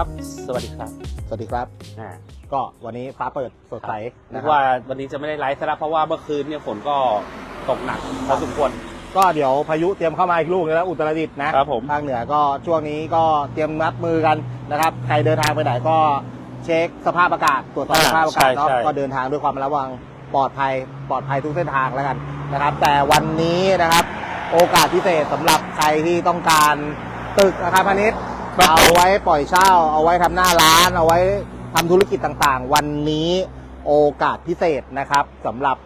ครับ สวัสดีครับสวัสดีครับ อ่าก็วันนี้ฟ้าเปิดสดใสนึนะกครับว่าวันนี้จะไม่ได้ไลฟ์ซะแล้วเพราะว่าเมื่อคืนเนี่ยฝนก็ตกหนักพอสมควร ก็เดี๋ยวพายุเตรียมเข้ามาอีกลูกนึงแล้วอุตรดิตถ์นะครับผม ภาคเหนือก็ช่วงนี้ก็เตรียมรับมือกันนะครับใครเดินทางไปไหนก็เช็คสภาพอากาศตรวจสอบอ่าสภาพอากาศใช่เนาะใช่ ก็เดินทางด้วยความระวังปลอดภัยปลอดภัยทุกเส้นทางแล้วกันนะครับ แต่วันนี้นะครับ โอกาสพิเศษสำหรับใครที่ต้องการตึกอาคารพาณิชย์ครับ เอาไว้ปล่อยเช่า เอาไว้ทำหน้าร้าน เอาไว้ทำธุรกิจต่างๆ วันนี้โอกาสพิเศษนะครับสำหรับ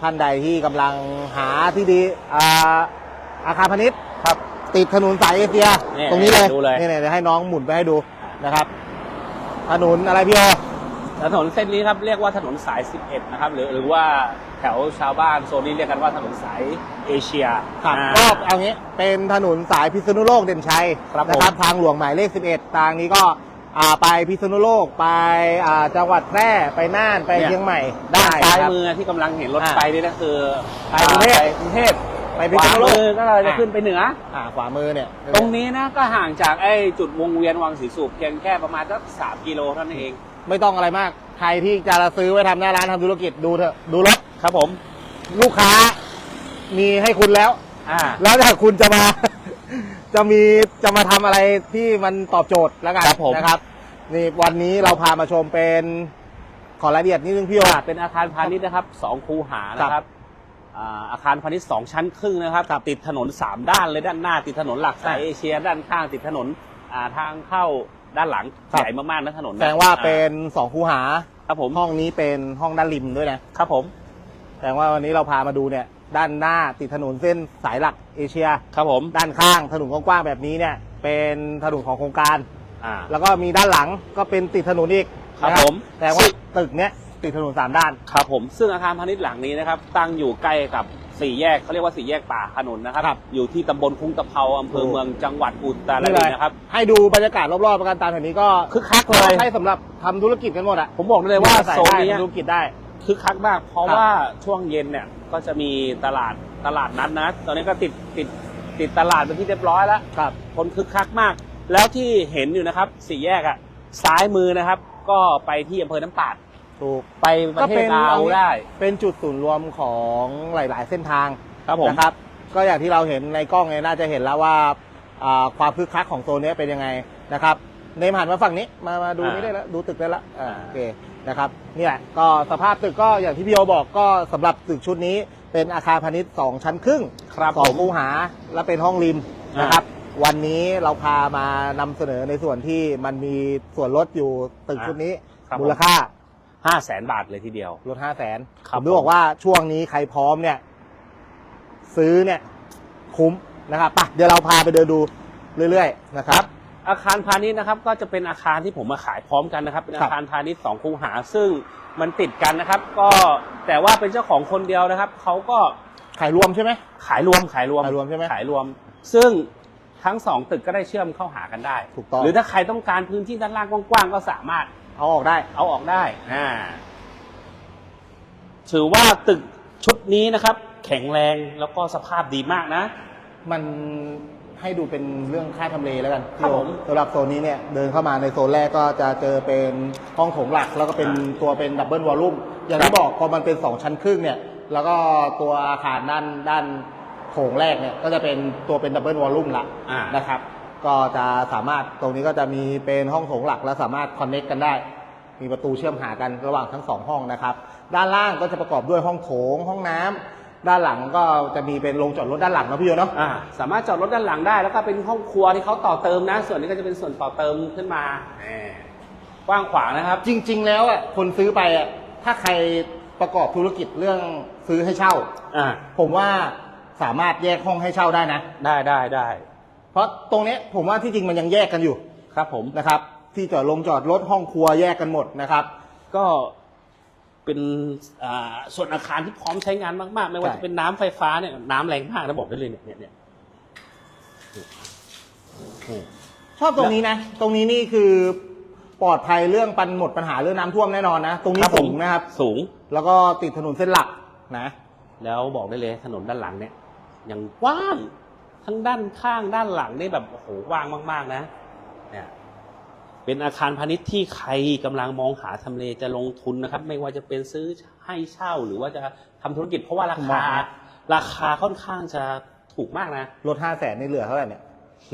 ท่านใดที่กำลังหาที่ดีอ่าอาคารพาณิชย์ครับ ติดถนนสายเอเชีย เนี่ยตรงนี้เลยดูเลย นี่ๆเดี๋ยวให้น้องหมุนไปให้ดูนะครับ ถนนอะไรพี่โอ ถนนเส้นนี้ครับเรียกว่าถนนสาย 11 นะครับ หรือหรือว่าแถวชาวบ้านโซนนี้เรียกกันว่าถนนสายเอเชียครับอ่า ก็เอางี้เป็นถนนสายพิษณุโลกเด่นชัยครับนะผมทางหลวงหมายเลข 11 ทางนี้ก็อ่าไปพิษณุโลกไปอ่าจังหวัดแพร่ไปน่านไปเนี่ยเชียงใหม่ด้านซ้ายครับ มือที่กำลังเห็นรถอ่าไฟนี่นะคือไปกรุงเทพ ไปกรุงเทพไปพิขษวาณุโลมืก อก็จะขึ้นไปเหนือ อ่าขวามือเนี่ยตรงนี้นะก็ห่างจากไอ้จุดวงเวียนวังศรีสูบเพียงแค่ประมาณสักสามกิโลเท่านั้นเอง ไม่ต้องอะไรมาก ใครที่จะซื้อไว้ทำหน้าร้านทำธุรกิจดูเถอะดูรถครับผม ลูกค้ามีให้คุณแล้ว อ่า แล้วถ้าคุณจะมา จะมีจะมาทำอะไรที่มันตอบโจทย์แล้วกันครับผม นะครับนี่วันนี้เราพามาชมเป็นขอรายละเอียดนิดนึงพี่โอ อ่าเป็นอาคารพาณิชย์นะครับสองคูหานะครับอ่าอาคารพาณิชย์สองชั้นครึ่งนะครับครับติดถนนสามด้านเลยด้านหน้าติดถนนหลักสายอ่าเอเชีย ด้านข้างติดถนนอ่าทางเข้า ด้านหลังครับใหญ่มากๆนะถนนแสดงว่าเป็นสองคูหาครับผมห้องนี้เป็นห้องด้านริมด้วยนะครับผมแสดงว่าวันนี้เราพามาดูเนี่ย ด้านหน้าติดถนนเส้นสายหลักเอเชีย ครับผมด้านข้างถนนกว้างๆแบบนี้เนี่ย เป็นถนนของโครงการ อ่า แล้วก็มีด้านหลังก็เป็นติดถนนอีกครับนะผมแต่ว่าตึกเนี้ยติดถนนสามด้าน ครับผมซึ่งอาคารพาณิชย์หลังนี้นะครับตั้งอยู่ใกล้กับ สี่แยกเขาเรียกว่าสี่แยกป่าขนุนนะครับ ครับอยู่ที่ตำบลคุ้งตะเภาอำเภอโอ้เมืองจังหวัดอุตรนี่ดิเลตถ์ยนะครับ ให้ดูบรรยากาศรอบๆประกันตามแถวนี้ก็คึกคักเลย ใช่สำหรับทำธุรกิจกันหมดอะผมบอกได้เลยว่าใส่โซนได้นี้ทำธุรกิจได้ คึกคักมาก เพราะครับว่าช่วงเย็นเนี่ยก็จะมีตลาดตลาดนัดนะ ตอนนี้ก็ติดติดติดตลาดเป็นที่เรียบร้อยแล้วครับ คนคึกคักมาก แล้วที่เห็นอยู่นะครับสี่แยกอะซ้ายมือนะครับ ก็ไปที่อำเภอน้ำปาด ถูกไปประเทศลาวเอางี้ได้ เป็นจุดศูนย์รวมของหลาย ๆ เส้นทางครับผมนะครับ ก็อย่างที่เราเห็นในกล้องเนี่ยน่าจะเห็นแล้วว่าอ่าความคึกคักของโซนเนี้ยเป็นยังไงนะครับเนมหันมาฝั่งนี้มามาดูนี่ได้แล้วดูตึกได้แล้วอ่าโอเคนะครับนี่แหละก็สภาพตึกก็อย่างที่พี่โอบอกก็สำหรับตึกชุดนี้ เป็นอาคารพาณิชย์สองชั้นครึ่งครับสองผมคูหาและเป็นห้องริมอ่านนะครับวันนี้เราพามานำเสนอในส่วนที่มันมีส่วนลดอยู่ตึกชุดนี้ครับมูลค่า ห้าแสนบาทเลยทีเดียว ลดห้าแสนครับผมบอกว่าช่วงนี้ใครพร้อมเนี่ย ซื้อเนี่ยคุ้มนะครับไปเดี๋ยวเราพาไปเดินดูเรื่อยๆนะครับ อาคารพาณิชย์นะครับก็จะเป็นอาคารที่ผมมาขายพร้อมกันนะครับ เป็นครัอาบคารพาณิชย์สองคูหาซึ่งมันติดกันนะครับ ก็แต่ว่าเป็นเจ้าของคนเดียวนะครับเขาก็ขายรวมใช่ไหม ขายรวมขายรวมขายรวมใช่ไหมขายรวม ซึ่งทั้งสองตึกก็ได้เชื่อมเข้าหากันได้ ถูกต้อง หรือถ้าใครต้องการพื้นที่ด้านล่างกว้างๆก็สามารถ เอาออกได้ เอาออกได้อ่าถือว่าตึกชุดนี้นะครับ แข็งแรงแล้วก็สภาพดีมากนะ มันให้ดูเป็นเรื่องค่าทำเลแล้วกันครับผมสำหรับโซนนี้เนี่ยเดินเข้ามาในโซนแรกก็จะเจอเป็นห้องโถงหลัก แล้วก็เป็นตัวเป็นดับเบิลวอลลุ่มอย่างที่บอกพอมันเป็นสองชั้นครึ่งเนี่ย แล้วก็ตัวอาคารด้านด้านโถงแรกเนี่ยก็จะเป็นตัวเป็นดับเบิลวอลลุ่มละอ่านะครับ ก็จะสามารถตรงนี้ก็จะมีเป็นห้องโถงหลักและสามารถคอนเน็กกันได้ มีประตูเชื่อมหากันระหว่างทั้งสองห้องนะครับ ด้านล่างก็จะประกอบด้วยห้องโถงห้องน้ำด้านหลังก็จะมีเป็นโรงจอดรถด้านหลังนะพี่โยเนาะอ่าสามารถจอดรถด้านหลังได้ แล้วก็เป็นห้องครัวที่เขาต่อเติมนะ ส่วนนี้ก็จะเป็นส่วนต่อเติมขึ้นมาแหมกว้างขวางนะครับ จริง ๆ แล้วอะคนซื้อไปอะถ้าใครประกอบธุรกิจเรื่องซื้อให้เช่าอ่าผมว่าสามารถแยกห้องให้เช่าได้นะ ได้ได้ได้ เพราะตรงเนี้ยผมว่าที่จริงมันยังแยกกันอยู่ครับผมนะครับ ที่จอดลงจอดรถห้องครัวแยกกันหมดนะครับ ก็เป็นอ่าส่วนอาคารที่พร้อมใช้งานมากๆ ไม่ว่าใช่ จะเป็นน้ำไฟฟ้าเนี่ยน้ำแรงมากนะบอกได้เลยเนี่ยเนี่ยเนี่ยนี่ชอบตรงนี้นะ ตรงนี้นี่คือปลอดภัยเรื่องปันหมดปัญหาเรื่องน้ำท่วมแน่นอนนะ ตรงนี้ครับผมสูงนะครับ สูง แล้วก็ติดถนนเส้นหลักนะ แล้วบอกได้เลยถนนด้านหลังเนี่ยยังกว้าง ทั้งด้านข้างด้านหลังนี่แบบโอ้โหกว้างมาก ๆ นะเนี่ยเป็นอาคารพาณิชย์ที่ใครกำลังมองหาทำเลจะลงทุนนะครับ ไม่ว่าจะเป็นซื้อให้เช่าหรือว่าจะทำธุรกิจเพราะว่าราผมมอคางนะราคาค่อนข้างจะถูกมากนะลดห้าแสนนี่เหลือเท่าไหร่เนี่ย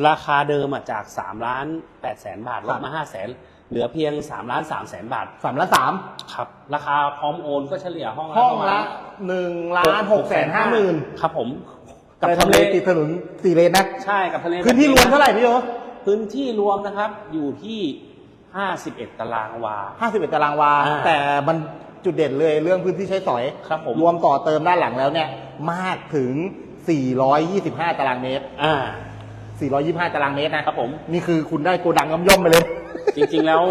ราคาเดิมอะจาก3ล้าน8แสนบาทลครัดบมา5แสนเหลือเพียง3ล้าน3แสนบาทสามล้านสามครับ ราคาพร้อมโอนก็เฉลี่ยห้องห้องประมาละณหนึ่งล้านหกแสนห้าหมื่นครับผม กับทำเลติดถนนสี่เลนนะใช่กับทะเลพื้นที่รวมเท่าไหร่พี่โยพื้นที่รวมนะครับอยู่ที่ 51 ตารางวาห้าสิบเอ็ดตารางวา อ่าแต่มันจุดเด่นเลยเรื่องพื้นที่ใช้สอยครับผมรวมต่อเติมด้านหลังแล้วเนี่ยมากถึง 425 ตารางเมตร อ่า 425 ตารางเมตรนะครับผม นี่คือคุณได้โกดังย่อมๆไปเลย จริงๆแล้ว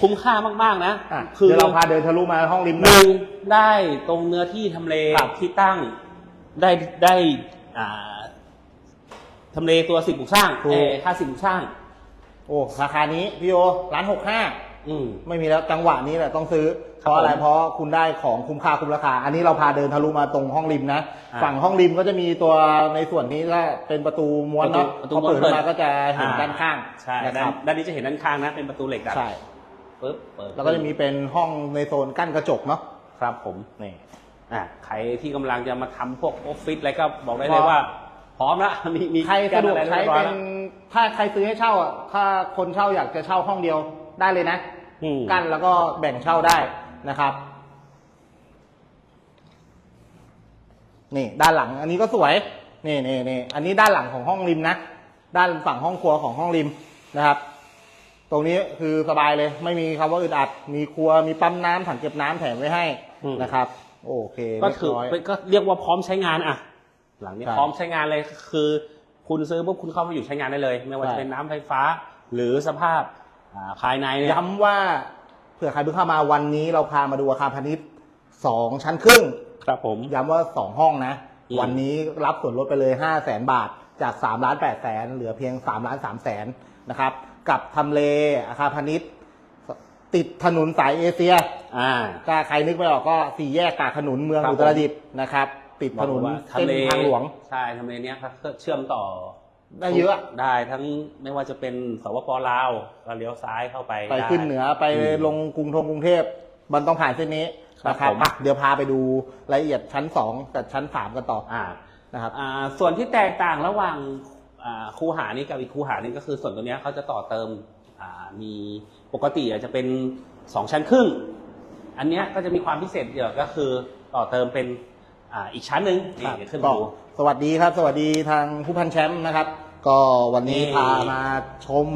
คุ้มค่ามากๆนะ อะคือเดี๋ยวเราพาเดินทะลุมาห้องริมหนะนึ่งได้ตรงเนื้อที่ทำเลครับ ที่ตั้งได้ได้อ่า ทำเลตัวสิ่งปลูกสร้างถูก เออค่าสิ่งปลูกสร้าง โอ้ราคานี้พี่โยร้านหกห้าอืม ไม่มีแล้วจังหวะนี้แหละต้องซื้อคเพรับราะอะไรผมเพราะคุณได้ของคุ้มค่าคุ้มราคา อันนี้เราพาเดินทะลุมาตรงห้องริมนะ อ่าฝั่งห้องริมก็จะมีตัวในส่วนนี้ก็เป็นประตูม้วนเนาะประตูพอเปิดประตูขึ้นมาก็จะเห็นอ่ด้านข้างใช่นะคด้านรับด้านนี้จะเห็นด้านข้างนะเป็นประตูเหล็กดัดใช่ปึ๊บเปิดแล้วก็จะมีเป็นห้องในโซนกั้นกระจกเนาะครับผมนี่ อ่าใครที่กำลังจะมาทำพวกออฟฟิศอะไรก็บอกได้เลยว่า พร้อมละมีมีใครสะดวกนอไใช้รียบร้อเป็ยนละถ้าใครซื้อให้เช่าอะถ้าคนเช่าอยากจะเช่าห้องเดียวได้เลยนะอืมกั้นแล้วก็แบ่งเช่าได้นะครับ นี่ด้านหลัง อันนี้ก็สวยนี่นี่นี่อันนี้ด้านหลังของห้องริมนะ ด้านฝั่งห้องครัวของห้องริมนะครับ ตรงนี้คือสบายเลย ไม่มีคำว่าอึดอัด มีครัวมีปั๊มน้ำถังเก็บน้ำแถมไว้ให้อืมนะครับ โอเคก็เรียบคือร้อยก็เรียกว่าพร้อมใช้งานอะ หลังเนี้ยใช่พร้อมใช้งานเลยคือ คุณซื้อปุ๊บคุณเข้ามาอยู่ใช้งานได้เลย ไม่ว่าใช่จะเป็นน้ำไฟฟ้า หรือสภาพอ่าภายในเนี่ยย้ำว่าเผื่อใครเพิ่งเข้ามาวันนี้เราพามาดูอาคารพาณิชย์สองชั้นครึ่งครับผมย้ำว่าสองห้องนะอืมวันนี้รับส่วนลดไปเลยห้าแสนบาทจากสามล้านแปดแสนเหลือเพียงสามล้านสามแสนนะครับกับทำเลอาคารพาณิชย์ ติดถนนสายเอเชีย อ่า ถ้าใครนึกไม่ออกก็สี่แยกกากขนุนเมืองครับ อุตรดิตถ์นะครับ ติดถนนบอกเลยว่าเส้นทางหลวง ใช่ทำเลเนี้ยครับก็เชื่อมต่อได้เยอะ ได้ทั้งไม่ว่าจะเป็นสปปลาวก็เลี้ยวซ้ายเข้าไปไปด้ ขึ้นเหนือไปอืมลงกรุงธงกรุงเทพมันต้องผ่านเส้นนี้ครับนะครับผม อะเดี๋ยวพาไปดูรายละเอียดชั้นสองกับชั้นสามกันต่ออ่า นะครับ อ่าส่วนที่แตกต่างระหว่างอ่าคูหานี้กับอีกคูหานี้ก็คือส่วนตัวเนี้ยเขาจะต่อเติมอ่า มีปกติอาจจะเป็นสองชั้นครึ่ง อันเนี้ยก็จะมีความพิเศษเดียวก็คือต่อเติมเป็นอ่าอีกชั้นหนึ่งนี่ครับเดี๋ยวขึ้นก็มาดู สวัสดีครับ สวัสดีทางผู้พันแชมป์นะครับ ก็วันนี้นี่ พามาชม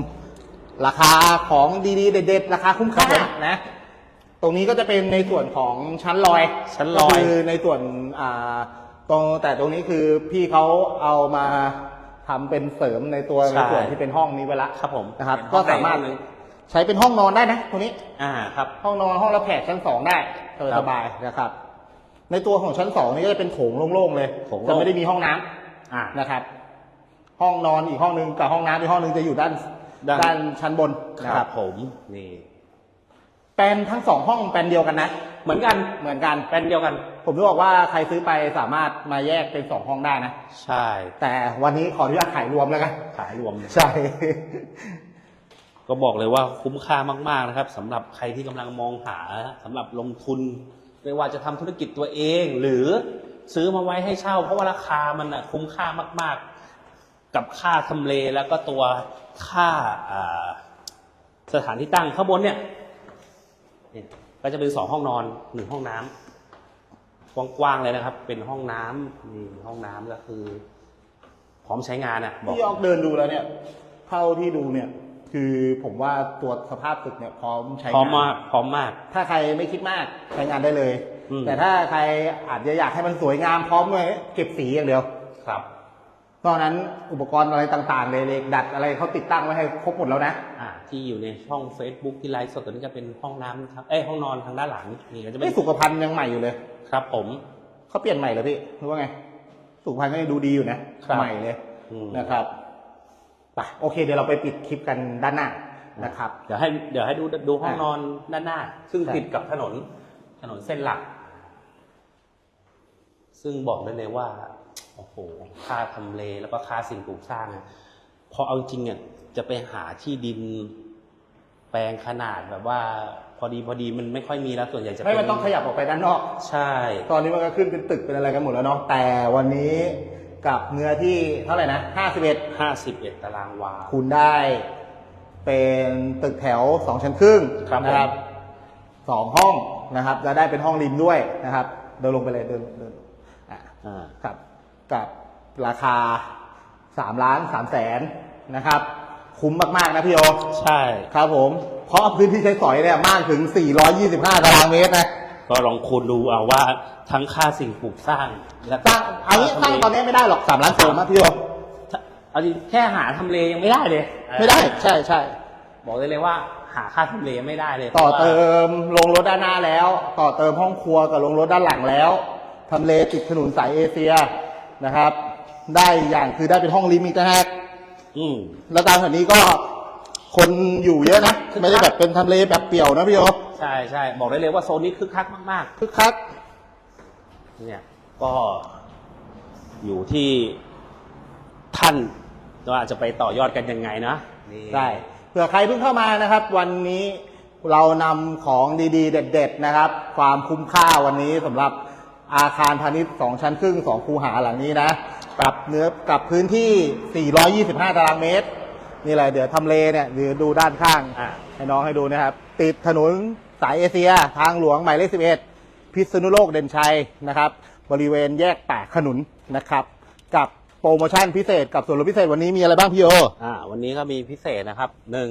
ราคาของดีๆ เด็ดๆ ราคาคุ้มค่าครับผมนะ ตรงนี้ก็จะเป็นในส่วนของชั้นลอยชั้นลอย ก็คือในส่วนอ่าตรงแต่ตรงนี้คือพี่เขาเอามา ทำเป็นเสริมในตัวในส่วนที่เป็นห้องนี้ไปละครับผมนะครับเป็นห้ก็องสามารถใดห้องหนึ่งใช้เป็นห้องนอนได้นะตรงนี้ อ่าครับ ห้องนอนห้องรับแขกชั้นสองได้ครับสบายๆนะครับ ในตัวของชั้นสองนี่ก็จะเป็นโถงโล่งๆเลยโถงโล่ง จะไม่ได้มีห้องน้ำอ่า นะครับ ห้องนอนอีกห้องหนึงกับห้องน้ำอีกห้องหนึงจะอยู่ด้านด้าน ด้านชั้นบนนะคครัรับบผมนี่ แปลนทั้งสองห้องแปลนเดียวกันนะ เหมือนกันเหมือนกัน เป็นเดียวกัน ผมจะบอกว่าใครซื้อไปสามารถมาแยกเป็นสองห้องได้นะ ใช่แต่วันนี้ขออนุญาตขายรวมแล้วกัน ขายรวมใช่ ก็บอกเลยว่าคุ้มค่ามาก ๆนะครับสำหรับใครที่กำลังมองหาสำหรับลงทุนไม่ว่าจะทำธุรกิจตัวเอง หรือซื้อมาไว้ให้เช่า เพราะว่าราคามันน่ะคุ้มค่ามาก ๆ กับค่าทำเลแล้วก็ตัวค่าอ่าสถานที่ตั้งข้างบนเนี่ยเนี่ย ก็จะเป็นสองห้องนอนหนึ่งห้องน้ำกว้างๆเลยนะครับ เป็นห้องน้ำนี่ห้องน้ำก็คือ พร้อมใช้งานอะบอกพี่ยอกเดินดูแล้วเนี่ยเท่าที่ดูเนี่ย คือผมว่าตัวสภาพตึกเนี่ยพร้อมใช้พร้อมงานมากพร้อมมาก ถ้าใครไม่คิดมากใช้งานได้เลย อืม แต่ถ้าใครอาจจะอยากให้มันสวยงามพร้อมเลยเก็บสีอย่างเดียว ครับ นอกนั้นอุปกรณ์อะไรต่างๆเลยเหล็กดัดอะไรเขาติดตั้งไว้ให้ครบหมดแล้วนะ อ่าที่อยู่ในช่อง Facebook ที่ไลฟ์สดตัวนี้จะเป็นห้องน้ำทั้งเอ้ยห้องนอนทางด้านหลังนี่ก็จะเป็ไม่นสุขภัณฑ์ยังใหม่อยู่เลยครับผม เขาเปลี่ยนใหม่เหรอพี่หรือว่าไง สุขภัณฑ์ก็ยังดูดีอยู่นะครับ ใหม่เลยอืมนะครับไปโอเค เดี๋ยวเราไปปิดคลิปกันด้านหน้านะครับ เดี๋ยวให้เดี๋ยวให้ดูดูห้องอะนอนด้านหน้า ซึ่งใช่ติดกับถนนถนนเส้นหลัก ซึ่งบอกได้เลยว่าโอ้โห ค่าทำเลแล้วก็ค่าสิ่งปลูกสร้างอะพอเอาจริงเนี่ยจะไปหาที่ดินแปลงขนาดแบบว่า พอดีพอดีมันไม่ค่อยมีแล้วส่วนใหญ่จะไม่เป็มันต้องขยับออกไปด้านนอก ใช่ ตอนนี้มันก็ขึ้นเป็นตึกเป็นอะไรกันหมดแล้วเนาะ แต่วันนี้กับเนื้อที่เท่าไหร่นะ51ห้าสิบเอ็ดตารางวา คุณได้เป็นตึกแถว2ชั้นครึ่งครับนะครับสองห้องนะครับ แล้วได้เป็นห้องริมด้วยนะครับ เดินลงไปเลยเดินเดินอะอ่ากับ กับราคา3ล้าน3แสนนะครับ คุ้มมาก ๆ นะพี่โอใช่ ครับผม เพราะพื้นที่ใช้สอยเนี่ยมากถึง 425 ตารางเมตรนะ ก็ลองคูณดูเอาว่าทั้งค่าสิ่งปลูกสร้างและสร้างเอางี้สร้างตอนนี้ไม่ได้หรอก3ล้านสามนะพี่โอเอาจริงแค่หาทำเลยังไม่ได้เลย ไม่ได้ใช่ใช่บอกได้เลยว่าหาค่าทำเลไม่ได้เลย ต่อพราะว่าเติมลงรถด้านหน้าแล้ว ต่อเติมห้องครัวกับลงรถด้านหลังแล้วทำเลติดถนนสายเอเชีย นะครับ ได้อย่างคือได้เป็นห้องลิมิตนะฮะอืมแล้วตามแถวนี้ก็คนอยู่เยอะนะ ไม่ได้แบบเป็นทำเลแบบเปี่ยวนะพี่โอใช่ใช่บอกได้เลยว่าโซนนี้คึกคักมากคึกคัก ๆ เนี่ย ก็อยู่ที่ท่านว่าจะไปต่อยอดกันยังไงนะนี่ใช่เผื่อใครเพิ่งเข้ามานะครับ วันนี้เรานำของดีๆ เด็ด ๆ นะครับ ความคุ้มค่าวันนี้สำหรับ อาคารพาณิชย์2ชั้นครึ่ง2คูหาหลังนี้นะกับเนื้อกับพื้นที่ 425 ตารางเมตร นี่แหละเดี๋ยวทำเลเนี่ยเดี๋ยวดูด้านข้าง อะ ให้น้องให้ดูนะครับ ติดถนนสายเอเชีย ทางหลวงหมายเลข 11 พิษณุโลกเด่นชัยนะครับ บริเวณแยกปากขนุนนะครับ กับโปรโมชั่นพิเศษกับส่วนลดพิเศษวันนี้มีอะไรบ้างพี่โอ อ่าวันนี้ก็มีพิเศษนะครับหนึ่ง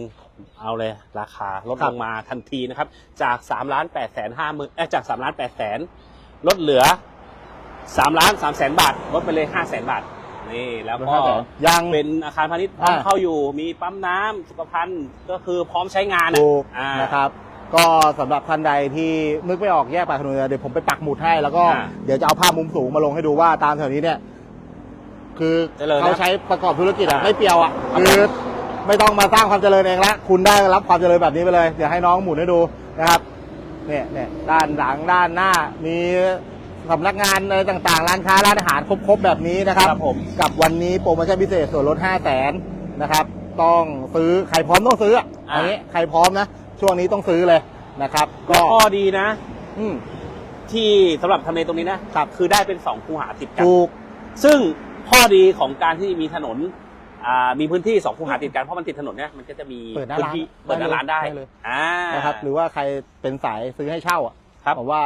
เอาเลยราคาลดครัลบ งมาทันทีนะครับ จาก3ล้าน8แสนห้าหมื่นเอ้ยจาก3ล้าน8แสน ลดเหลือ3ล้าน3แสนบาทลดไปเลย5แสนบาทนี่แล้วก็ยังเป็นอาคารพาณิชย์พร้อมอ่า เข้าอยู่มีปั๊มน้ำสุขภัณฑ์ก็คือพร้อมใช้งานอะถูกอ่า นะครับ ก็สำหรับท่านใดที่นึกไม่ออกแยกปากถนนเดี๋ยวผมไปปักหมุดให้แล้วก็อ่าเดี๋ยวจะเอาภาพมุมสูงมาลงให้ดูว่าตามแถวนี้เนี่ย คือเจริญนะเขาใช้ประกอบธุรกิจอะอ่า ไม่เปรียวอะครับคือไม่ต้องมาสร้างความเจริญเองละคุณได้รับความเจริญแบบนี้ไปเลย เดี๋ยวให้น้องหมุนให้ดูนะครับ เนี่ยเนี่ยด้านหลังด้านหน้า มีสำนักงานอะไรต่างๆ ร้านค้าร้านอาหารครบๆ แบบนี้นะครับ ครับผม กับวันนี้โปรโมชั่นพิเศษส่วนลด 5 0 0แสนนะครับ ต้องซื้อใครพร้อมต้องซื้ออะอ่าอันนี้ใครพร้อมนะ ช่วงนี้ต้องซื้อเลยนะครับ ก็แล้วข้อดีนะ อืมที่สำหรับทำเลตรงนี้นะครับคือได้เป็น2คูหาติดกัน ถูก ซึ่งข้อดีของการที่มีถนน อ่ามีพื้นที่สองคูหาติดกันเพราะมันติดถนนเนี่ยมันก็จะมีเปิดหน้าพื้นร้านที่เปิดหน้าร้านได้ได้เลย อ่า นะครับหรือว่าใครเป็นสายซื้อให้เช่าอะครับผมว่า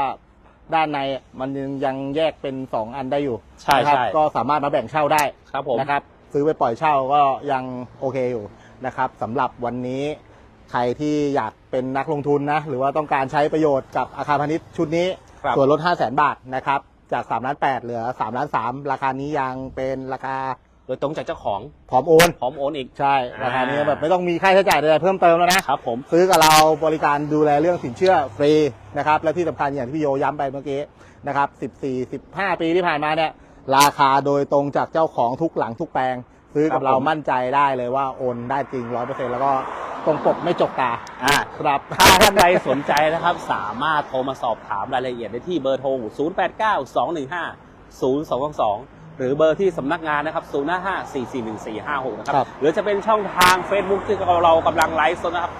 ด้านในมันยังยังแยกเป็น 2 อันได้อยู่ใช่นะครับใช่ ก็สามารถมาแบ่งเช่าได้ครับผม นะครับ ซื้อไปปล่อยเช่าก็ยังโอเคอยู่นะครับสำหรับวันนี้ใครที่อยากเป็นนักลงทุนนะ หรือว่าต้องการใช้ประโยชน์กับอาคารพาณิชย์ชุดนี้ ครับ ส่วนลด 5 0 0 0 0 0 บาทนะครับ จาก3ล้าน8เหลือ3ล้าน3ราคานี้ยังเป็นราคา โดยตรงจากเจ้าของพร้อมโอนพร้อมโอนอีก ใช่อ่าราคานี้แบบไม่ต้องมีค่าใช้จ่ายใดๆเพิ่มเติมแล้วนะครับผมซื้อกับเราบริการดูแลเรื่องสินเชื่อฟรีนะครับและที่สำคัญอย่างที่พี่โยย้ำไปเมื่อกี้นะครับ14 15 ปีที่ผ่านมาเนี่ยราคาโดยตรงจากเจ้าของทุกหลังทุกแปลง ซื้อกับเรามั่นใจได้เลยว่าโอนได้จริง100%แล้วก็ตรงปกไม่จกตาอ่าครับถ้าท่านใดสนใจนะครับ สามารถโทรมาสอบถามรายละเอียดได้ที่เบอร์โทร 0 8 9 2 1 5 0 2 2 2 หรือเบอร์ที่สำนักงานนะครับ0 5 5 4 4 1 4 5 6 นะครับครับ หรือจะเป็นช่องทาง Facebook ที่เรากำลังไลฟ์สดนะครับ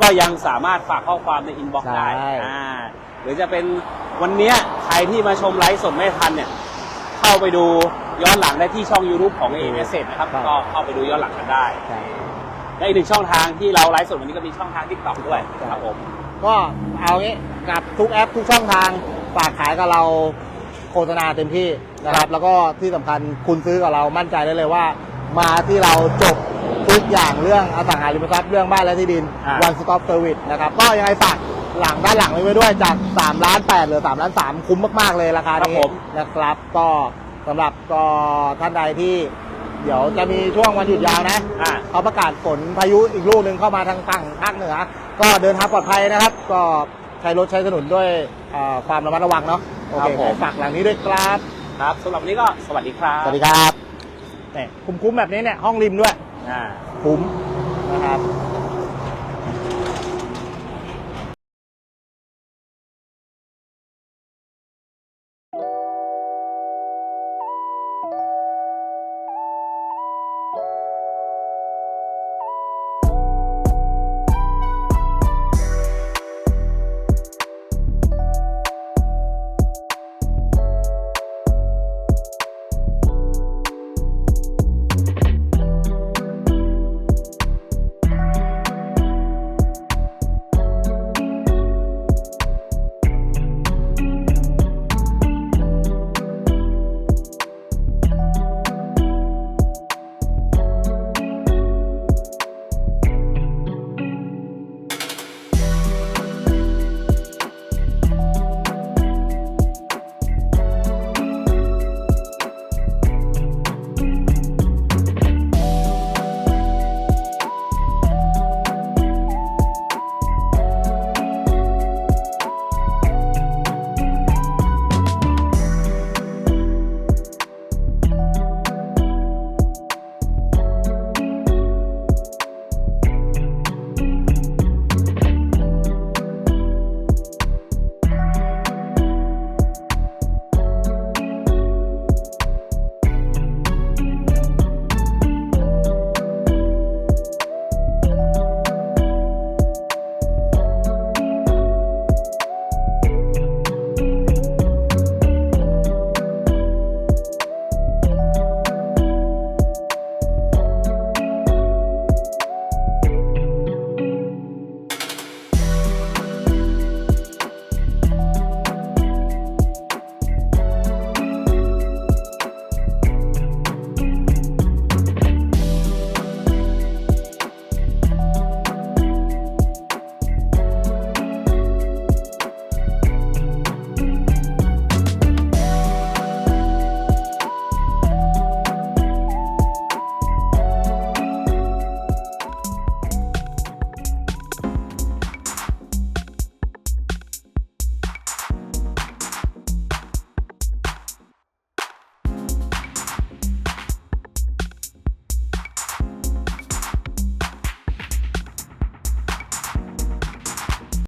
ก็ยังสามารถฝากข้อความในอินบ็อกซ์ได้ใช่อ่าหรือจะเป็นวันเนี้ยใครที่มาชมไลฟ์สดไม่ทันเนี่ย เข้าไปดูย้อนหลังได้ที่ช่อง YouTube ของ a อ s นะครับครับ ก็เข้าไปดูย้อนหลังกันได้ใช่และอีกหนึ่งช่องทางที่เราไลฟ์สดวันนี้ก็มีช่องทางทิกตอกด้วยครับผมก็เอางี้กับทุกแอปทุกช่องทางฝากขายกับเรา โฆษณาเต็มที่นะครับ แล้วก็ที่สำคัญคุณซื้อกับเรามั่นใจได้เลยว่า มาที่เราจบทุกอย่างเรื่องอสังหาริมทรัพย์เรื่องบ้านและที่ดินอ่า one stop service นะครับก็ยังไงฝากหลังด้านหลังไว้ด้วยจาก3ล้าน8เหลือ3ล้าน3คุ้มมากๆเลยราคาครับนี้ผมนะครับ ก็สำหรับก็ท่านใดที่ เดี๋ยวจะมีช่วงวันหยุดยาวนะอ่าเขาประกาศฝนพายุอีกลูกหนึ่งเข้ามาทางฝั่งภาคเหนือ ก็เดินทางปลอดภัยนะครับ ก็ใช้รถใช้ถนนด้วยอ่าความระมัดระวังเนาะ โอครัเคบผมฝากหลังนี้ด้วยครับครับสำหรับวันนี้ก็สวัสดีครับสวัสดีครับเนี่ยคุ้มๆแบบนี้เนี่ยห้องริมด้วยอ่าคุ้มนะครับค